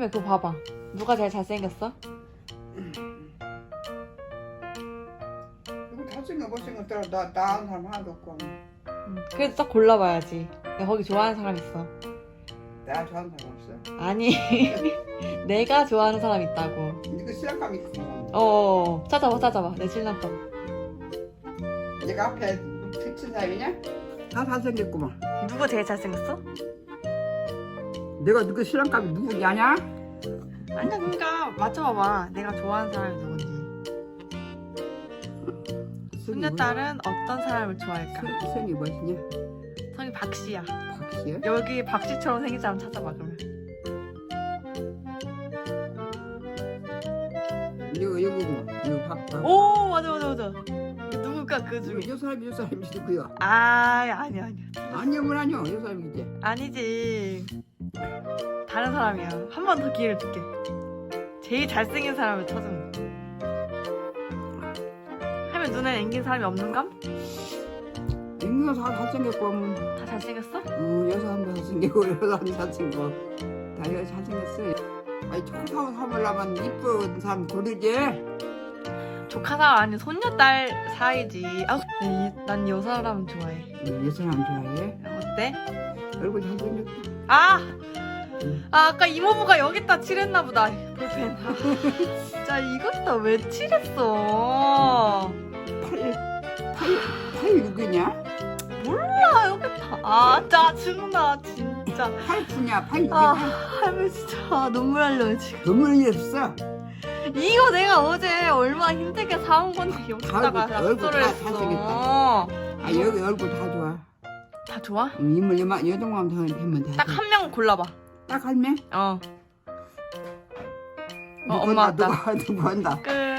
선배 그거 봐봐. 누가 제일 잘생겼어? 이거 잘생겨 못생겼더라 나 나은 사람 하나도 없고 응. 그래도 딱 골라봐야지. 내가 거기 좋아하는 사람 있어. 나 좋아하는 사람 없어 아니, 내가 좋아하는 사람 있다고. 이거 신랑감 있구만 어, 찾아봐, 찾아봐. 내 신랑감. 얘가 앞에 특친 사람이냐? 다 잘생겼구만 누가 제일 잘생겼어? 내가 누구 신랑감이 누구냐 아냐? 아니야, 그러니까 맞춰봐봐. 내가 좋아하는 사람이 누군지. 손녀딸은 어떤 사람을 좋아할까? 성이 무엇이냐? 성이 박씨야. 박씨야? 여기 박씨처럼 생긴 사람 찾아봐, 그러면. 이거 이거구만 이거 박 박 오, 맞아, 맞아, 맞아. 누굴까, 그 중에. 요 사람이 요 사람이 누구야? 아, 아니야, 아니야. 아니면 아니요 요 사람이지 아니지. 다른 사람이야. 한 번 더 기회를 줄게. 제일 잘생긴 사람을 돼. 하면 눈에 앵긴 사람이 없는 감? 인기가 다 잘생겼고 하면 다 잘생겼어? 어, 여사 한번 잘생기고 여사 한번 잘생기고 다 여자 잘생겼어 아니 초사원 삼으려면 이쁜 사람 고르지 조카 사람 아니 손녀딸 사이지. 아, 난여 사람 좋아해. 응, 이 사람 좋아해 어때? 얼굴 잘생겼다 아! 아, 아까 이모부가 여기다 칠했나 보다. 볼펜. 아, 진짜 이것도 왜 칠했어? 팔 팔 팔 누구냐? 몰라, 여기다. 아, 짜증나, 진짜. 팔 푸냐 팔 아, 누구냐? 할머니 진짜 눈물 날려요, 지금. 눈물이 없어 이거 내가 어제 얼마나 힘들게 사온 건데 여기다가 아이고, 다 했어. 아 여기 얼굴 다 좋아 다 좋아? 응, 인물 여마 여동감 되면 다 딱 한 명 골라봐. 딱 할매? 어. 어, 누구 엄마 한다, 왔다. 누구 누구 한다 끝.